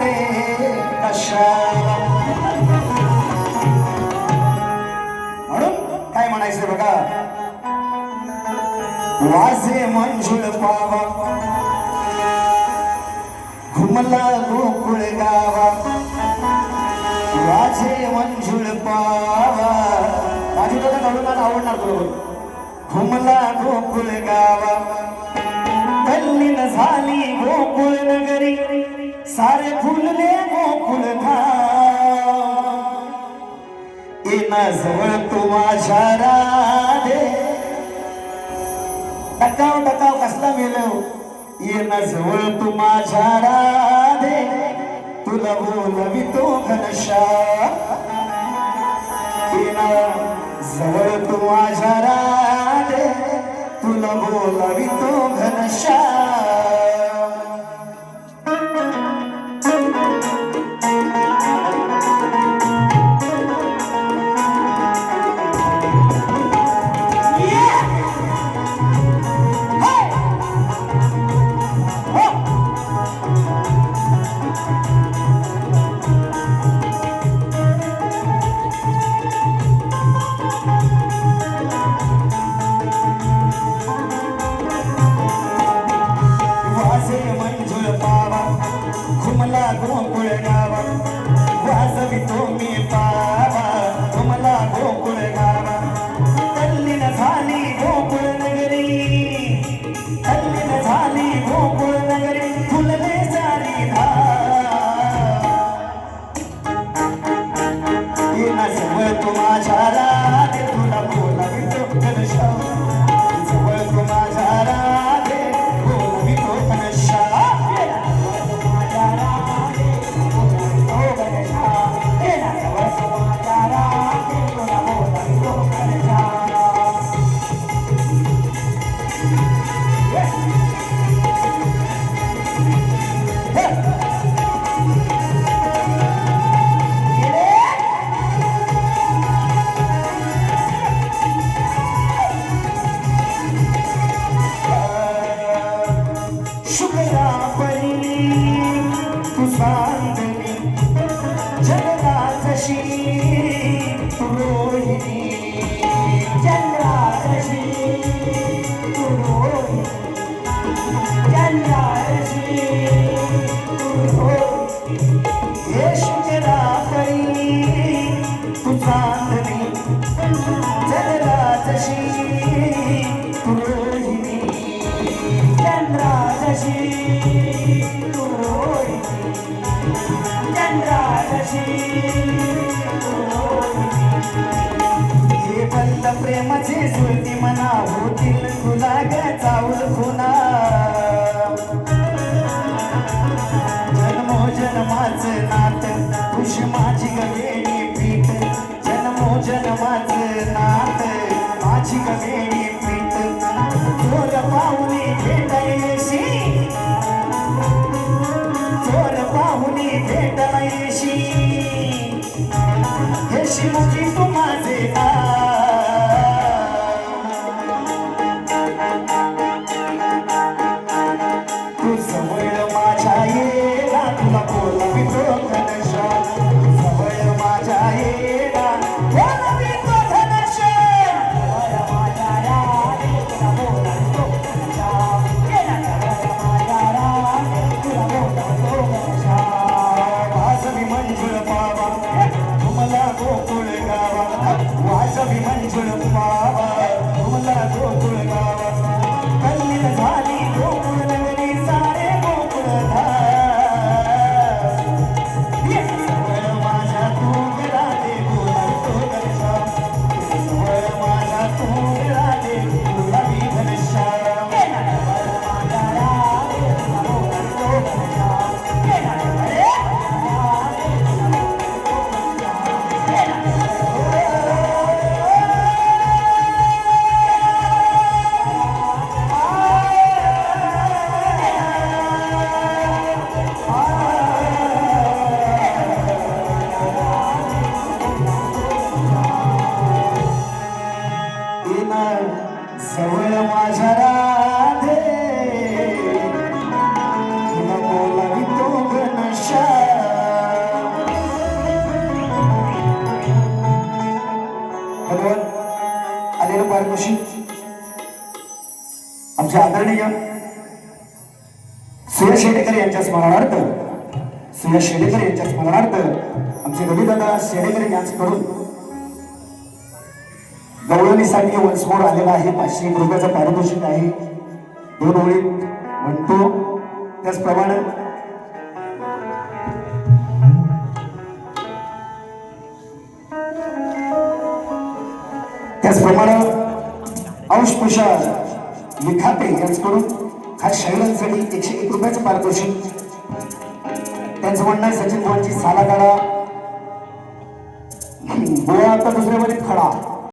ते कशाला म्हणून काय म्हणायचं बघा? वाजे मंजुळ पावा. घुमला गोकुळ गावा. वाजे मंजुळ पावा. माझी तुला घडून आवडणार बरोबर घुमला गोकुळ गावा. तल्लीन झाली गोकुळ नगरी सारे फुलले गोकुळ येना जवळ तू माझ्या राधे. टकाव टकाव कसला मेलव. येना जवळ तू माझ्या राधे. तुला बोलवी तो घनशा येना जवळ तू माझ्या वाजे जवळ तू माझ्या राधे तुला बोलावी तो घनशा जवळ तू माझ्या राधे बोलावी तो घनशा Oh, तुझी माझी गवेणी पीठ. जन्मो जन्माच नात माझी गवेणी पीठ. चोर पाहुणे भेटायशी चोर पाहुणे भेटायशी हे शिवजी आलेल्या पारदर्शी आमचे आदरणीय सुरेश शेडेकर यांच्या स्मरणार्थ सुरेश शेडेकर यांच्या स्मरणार्थ आमचे रविदादा शेडेकर यांच्याकडून गौरवणीसाठी वंशमोर आलेला आहे. पाचशे रुपयाचं पारितोषिक आहे. दोन ओळीत म्हणतो. त्याचप्रमाणे अंश पुषार लिखाते यांच्याकडून हा शाहिरांसाठी एकशे एक रुपयाचं पारितोषिक त्यांचं म्हणणं आहे सचिन बुवांची साला काढा बुवा आता दुसऱ्यामध्ये खडा.